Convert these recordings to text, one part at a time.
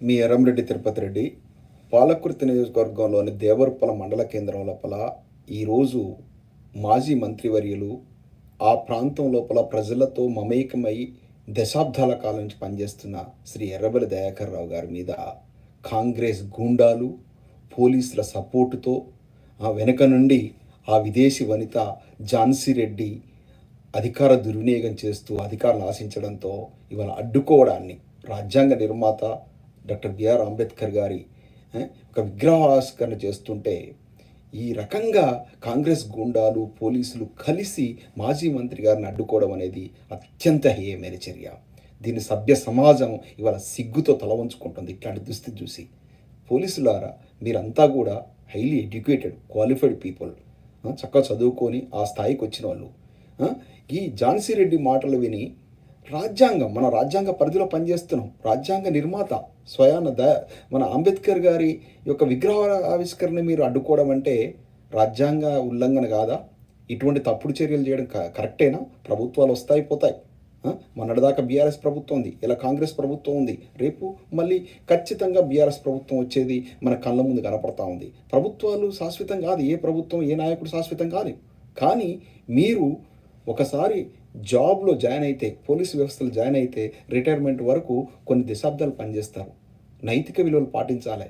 మీ ఎర్రంరెడ్డి తిరుపతి రెడ్డి పాలకుర్తి నియోజకవర్గంలోని దేవరపల మండల కేంద్రం లోపల ఈరోజు మాజీ మంత్రివర్యులు ఆ ప్రాంతం లోపల ప్రజలతో మమేకమై దశాబ్దాల కాలం నుంచి పనిచేస్తున్న శ్రీ ఎర్రబలి దయాకర్ రావు గారి మీద కాంగ్రెస్ గూండాలు పోలీసుల సపోర్టుతో ఆ వెనుక నుండి ఆ విదేశీ వనిత ఝాన్సీ రెడ్డి అధికార దుర్వినియోగం చేస్తూ అధికారులు ఆశించడంతో ఇవాళ అడ్డుకోవడాన్ని రాజ్యాంగ నిర్మాత డాక్టర్ బిఆర్ అంబేద్కర్ గారి ఒక విగ్రహాస్కరణ చేస్తుంటే ఈ రకంగా కాంగ్రెస్ గుండాలు పోలీసులు కలిసి మాజీ మంత్రి గారిని అడ్డుకోవడం అనేది అత్యంత హేయమైన చర్య. దీన్ని సభ్య సమాజం ఇవాళ సిగ్గుతో తల వంచుకుంటుంది ఇట్లాంటి దుస్థితి చూసి. పోలీసులారా మీరంతా కూడా హైలీ ఎడ్యుకేటెడ్ క్వాలిఫైడ్ పీపుల్. చక్కగా చదువుకొని ఆ స్థాయికి వచ్చిన వాళ్ళు. ఈ ఝాన్సీ రెడ్డి మాటలు విని రాజ్యాంగం మన రాజ్యాంగ పరిధిలో పనిచేస్తున్నాం. రాజ్యాంగ నిర్మాత స్వయాన ద మన అంబేద్కర్ గారి యొక్క విగ్రహ ఆవిష్కరణ మీరు అడ్డుకోవడం అంటే రాజ్యాంగ ఉల్లంఘన కాదా? ఇటువంటి తప్పుడు చర్యలు చేయడం క- కరెక్టేనా? ప్రభుత్వాలు వస్తాయి పోతాయి. మొన్నటిదాకా బీఆర్ఎస్ ప్రభుత్వం ఉంది. ఇలా కాంగ్రెస్ ప్రభుత్వం ఉంది. రేపు మళ్ళీ ఖచ్చితంగా బీఆర్ఎస్ ప్రభుత్వం వచ్చేది మన కళ్ళ ముందు కనపడతా ఉంది. ప్రభుత్వాలు శాశ్వతం కాదు. ఏ ప్రభుత్వం ఏ నాయకుడు శాశ్వతం కాదు. కానీ మీరు ఒకసారి జాబ్లో జాయిన్ అయితే పోలీసు వ్యవస్థలో జాయిన్ అయితే రిటైర్మెంట్ వరకు కొన్ని దశాబ్దాలు పనిచేస్తారు. నైతిక విలువలు పాటించాలి.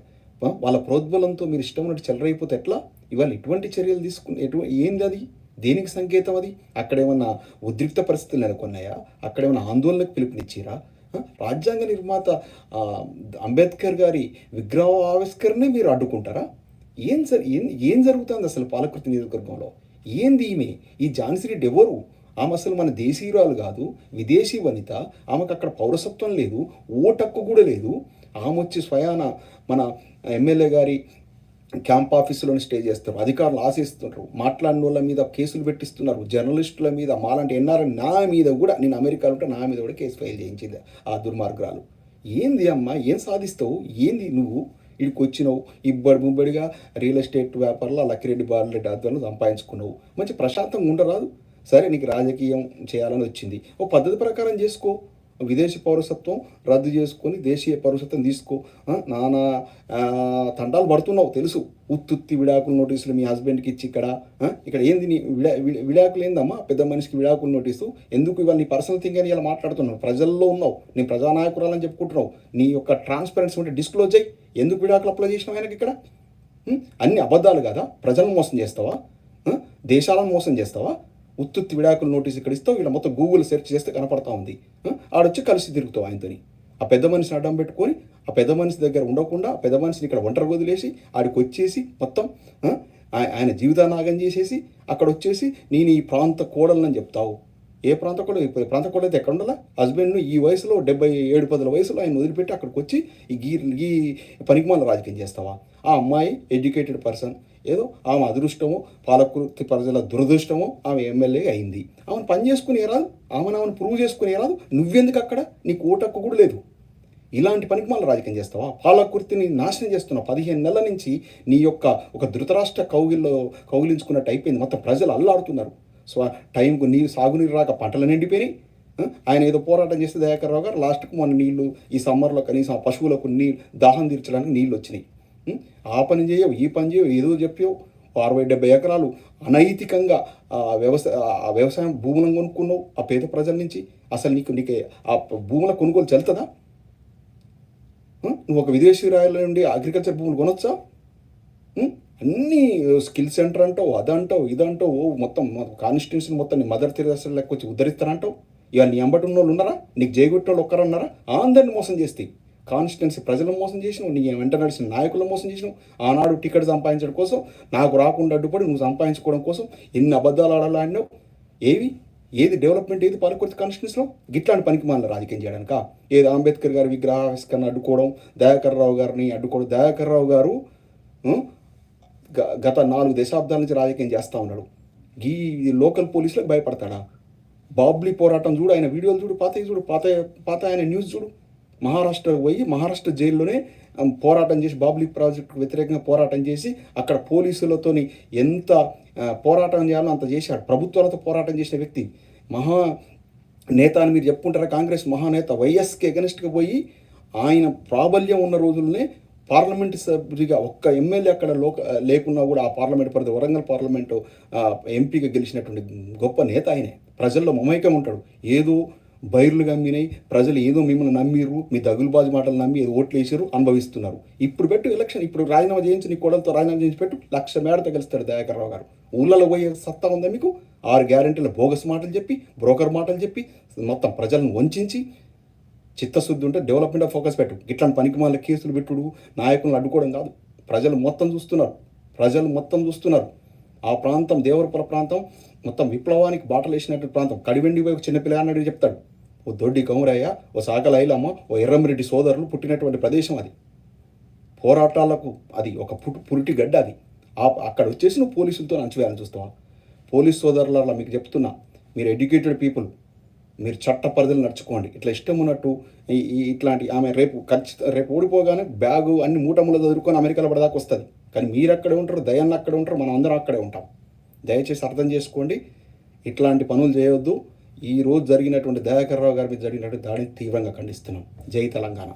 వాళ్ళ ప్రోద్బలంతో మీరు ఇష్టం ఉన్నట్టు చెలరైపోతే ఎట్లా? ఇవాళ ఎటువంటి చర్యలు తీసుకుని ఎటు ఏంది అది? దేనికి సంకేతం అది? అక్కడేమన్నా ఉద్రిక్త పరిస్థితులు నెలకొన్నాయా? అక్కడేమన్నా ఆందోళనకు పిలుపునిచ్చిరా? రాజ్యాంగ నిర్మాత అంబేద్కర్ గారి విగ్రహ ఆవిష్కరణే మీరు అడ్డుకుంటారా? ఏం జరి ఏం ఏం జరుగుతుంది అసలు పాలకృతి నియోజకవర్గంలో? ఏంది ఈమె? ఈ ఝాన్సీ రెడ్డి ఎవరు? ఆమె అసలు మన దేశీయురాలు కాదు విదేశీ వనిత ఆమెకు అక్కడ పౌరసత్వం లేదు ఓటక్కు కూడా లేదు. ఆమె వచ్చి స్వయాన మన ఎమ్మెల్యే గారి క్యాంప్ ఆఫీసులోనే స్టే చేస్తారు అధికారులు ఆశిస్తున్నారు మాట్లాడిన వాళ్ళ మీద కేసులు పెట్టిస్తున్నారు జర్నలిస్టుల మీద మాలాంటి ఎన్ఆర్ఎన్ నా మీద కూడా నేను అమెరికాలో ఉంటే నా మీద కూడా కేసు ఫైల్ చేయించింది ఆ దుర్మార్గురాలు. ఏంది అమ్మా ఏం సాధిస్తావు? ఏంది నువ్వు? ఇక్కడికి వచ్చినావు ఇబ్బడి ముబ్బడిగా రియల్ ఎస్టేట్ వ్యాపారంలో లక్కిరెడ్డి బాలరెడ్డి ఆధ్వర్యంలో సంపాదించుకున్నావు. మంచి ప్రశాంతంగా ఉండరాదు. సరే నీకు రాజకీయం చేయాలని వచ్చింది. ఓ పద్ధతి ప్రకారం చేసుకో. విదేశీ పౌరసత్వం రద్దు చేసుకొని దేశీయ పౌరసత్వం తీసుకో. నానా తండాలు తంటాలు పడుతున్నావు తెలుసు. ఉత్తుత్తి విడాకుల నోటీసులు మీ హస్బెండ్కి ఇచ్చి ఇక్కడ. ఇక్కడ ఏంది నీ విడా విడాకులు ఏందమ్మా? పెద్ద మనిషికి విడాకుల నోటీసు. ఎందుకు ఇవాళ నీ పర్సనల్ థింగ్ అని ఇలా మాట్లాడుతున్నావు? ప్రజల్లో ఉన్నావు. నీ ప్రజానాయకురాలని చెప్పుకుంటున్నావు. నీ యొక్క ట్రాన్స్పరెన్సీ ఉంటే డిస్క్లోజ్ అయ్యి ఎందుకు విడాకులు అప్లై చేసినావు ఆయనకి ఇక్కడ? అన్ని అబద్ధాలు కదా? ప్రజలను మోసం చేస్తావా? దేశాలను మోసం చేస్తావా? ఉత్తుత్తి విడాకుల నోటీస్ ఇక్కడ ఇస్తావు వీళ్ళ మొత్తం గూగుల్ సెర్చ్ చేస్తే కనపడతా ఉంది. ఆడొచ్చి కలిసి తిరుగుతావు ఆయనతోని. ఆ పెద్ద మనిషిని అడ్డం పెట్టుకొని ఆ పెద్ద మనిషి దగ్గర ఉండకుండా ఆ పెద్ద మనిషిని ఇక్కడ ఒంటరి వదిలేసి ఆడికి వచ్చేసి మొత్తం ఆయన జీవితానాగం చేసేసి అక్కడ వచ్చేసి నేను ఈ ప్రాంత కోడలని చెప్తావు. ఏ ప్రాంత కూడా ప్రాంత కూడా అయితే ఎక్కడ ఉండాలా? హస్బెండ్ను ఈ వయసులో డెబ్బై ఏడు పదుల వయసులో ఆయన వదిలిపెట్టి అక్కడికి వచ్చి ఈ గీ ఈ పనికిమాల రాజకీయం చేస్తావా? ఆ అమ్మాయి ఎడ్యుకేటెడ్ పర్సన్ ఏదో ఆమె అదృష్టమో పాలకృతి ప్రజల దురదృష్టమో ఆమె ఎమ్మెల్యే అయింది. ఆమెను పని చేసుకుని రాదు ఆమెను ఆమెను ప్రూవ్ చేసుకుని రాదు నువ్వెందుకు అక్కడ? నీకు ఓటక్కు కూడా లేదు. ఇలాంటి పనికి మళ్ళీ రాజకీయం చేస్తావా? పాలకృతిని నాశనం చేస్తున్న పదిహేను నెలల నుంచి నీ యొక్క ఒక ధృతరాష్ట్ర కౌగిల్లో కౌగిలించుకున్నట్టు అయిపోయింది. మొత్తం ప్రజలు అల్లాడుతున్నారు. సో టైంకు నీరు సాగునీరు రాక పంటలు నిండిపోయినాయి. ఆయన ఏదో పోరాటం చేస్తే దయాకర్ రావు గారు లాస్ట్కు మొన్న నీళ్ళు ఈ సమ్మర్లో కనీసం ఆ పశువులకు నీళ్ళు దాహం తీర్చడానికి నీళ్ళు వచ్చినాయి. ఆ పని చేయవు ఈ పని చేయవు ఏదో చెప్పావు. అరవై డెబ్బై ఎకరాలు అనైతికంగా ఆ వ్యవసాయ ఆ వ్యవసాయం భూములను కొనుక్కున్నావు ఆ పేద ప్రజల నుంచి. అసలు నీకు నీకు ఆ భూముల కొనుగోలు చెల్తుందా నువ్వు ఒక విదేశీ రాయల నుండి అగ్రికల్చర్ భూములు కొనొచ్చా? అన్నీ స్కిల్ సెంటర్ అంటావు అదంటావు ఇదంటావు ఓ మొత్తం కాన్స్టిట్యూషన్ మొత్తం నీ మదర్ తెరసా లెక్క వచ్చి ఉద్ధరిస్తారంటావు? ఇక నీ అంబటి ఉన్న వాళ్ళు ఉన్నారా? నీకు జయగొట్టిన వాళ్ళు ఒక్కరన్నారా? అందరిని మోసం చేస్తాయి. కాన్స్టిట్యున్సీ ప్రజలను మోసం చేసినావు నీ వెంట నడిచిన నాయకులను మోసం చేసినావు ఆనాడు టికెట్ సంపాదించడం కోసం నాకు రాకుండా అడ్డుపడి నువ్వు సంపాదించుకోవడం కోసం ఎన్ని అబద్ధాలు ఆడాలన్నావు ఏవి? ఏది డెవలప్మెంట్ ఏది పాలకొత్త కాన్స్టిట్యూన్స్లో గిట్లాంటి పనికి మనల్ని రాజకీయం చేయడానిక? ఏది అంబేద్కర్ గారి విగ్రహాస్కరణ అడ్డుకోవడం దయాకర్ రావు గారిని అడ్డుకోవడం? దయాకర్ రావు గారు గ- గత నాలుగు దశాబ్దాల నుంచి రాజకీయం చేస్తూ ఉన్నాడు. ఈ లోకల్ పోలీసులకు భయపడతాడా? బాబ్లీ పోరాటం చూడు ఆయన వీడియోలు చూడు పాత చూడు పాత పాత ఆయన న్యూస్ చూడు. మహారాష్ట్ర పోయి మహారాష్ట్ర జైల్లోనే పోరాటం చేసి బాబ్లీ ప్రాజెక్టుకు వ్యతిరేకంగా పోరాటం చేసి అక్కడ పోలీసులతోని ఎంత పోరాటం చేయాలో అంత చేశాడు. ప్రభుత్వాలతో పోరాటం చేసిన వ్యక్తి. మహా నేత అని మీరు చెప్పుకుంటారా? కాంగ్రెస్ మహానేత వైఎస్కి ఎగనిస్ట్గా పోయి ఆయన ప్రాబల్యం ఉన్న రోజుల్లోనే పార్లమెంట్ సభ్యుడిగా ఒక్క ఎమ్మెల్యే అక్కడ లోక లేకున్నా కూడా ఆ పార్లమెంట్ పరిధి వరంగల్ పార్లమెంటు ఎంపీగా గెలిచినటువంటి గొప్ప నేత ఆయనే. ప్రజల్లో మమైకం ఉంటాడు. ఏదో బైర్లు గమ్మినాయి ప్రజలు ఏదో మిమ్మల్ని నమ్మిరు మీ దగులుబాజు మాటలు నమ్మి ఏదో ఓట్లు వేసారు అనుభవిస్తున్నారు. ఇప్పుడు పెట్టు ఎలక్షన్ ఇప్పుడు రాజీనామా చేయించి నీ కోడలతో రాజీనామా చేయించి పెట్టు లక్ష మేడతో గెలుస్తాడు దయాకర్ రావు గారు. ఊళ్ళలో పోయే సత్తా ఉందా మీకు? ఆరు గ్యారెంటీల బోగస్ మాటలు చెప్పి బ్రోకర్ మాటలు చెప్పి మొత్తం ప్రజలను వంచించి చిత్తశుద్ధి ఉంటే డెవలప్మెంట్ ఫోకస్ పెట్టు. ఇట్లాంటి పనికిమాల కేసులు పెట్టుడు నాయకులను అడ్డుకోవడం కాదు. ప్రజలు మొత్తం చూస్తున్నారు. ప్రజలు మొత్తం చూస్తున్నారు. ఆ ప్రాంతం దేవరపుర ప్రాంతం మొత్తం విప్లవానికి బాటలు వేసినటువంటి ప్రాంతం. కడివెండి పోయి చిన్నపిల్ల అన్నట్టు చెప్తాడు. ఓ దొడ్డి కౌమరయ్య ఓ సాకల ఐలమ్మ ఓ ఎర్రమిరెడ్డి సోదరులు పుట్టినటువంటి ప్రదేశం అది. పోరాటాలకు అది ఒక పుట్టు పురిటి గడ్డ అది. ఆ అక్కడ వచ్చేసి నువ్వు పోలీసులతో అంచువేయాలని చూస్తావా? పోలీస్ సోదరుల మీకు చెప్తున్నా మీరు ఎడ్యుకేటెడ్ పీపుల్ మీరు చట్ట పరిధిలో నడుచుకోండి. ఇట్లా ఇష్టం ఉన్నట్టు ఈ ఇట్లాంటి ఆమె రేపు ఖచ్చిత రేపు ఓడిపోగానే బ్యాగు అన్ని మూటములు చదువుకొని అమెరికాలో పడదాకా వస్తుంది. కానీ మీరు అక్కడే ఉంటారు దయాన్ని అక్కడే ఉంటారు మనం అందరం అక్కడే ఉంటాం. దయచేసి అర్థం చేసుకోండి ఇట్లాంటి పనులు చేయొద్దు. ఈ రోజు జరిగినటువంటి దయాకర్ రావు గారి మీద జరిగినటువంటి దాడిని తీవ్రంగా ఖండిస్తున్నాం. జై తెలంగాణ.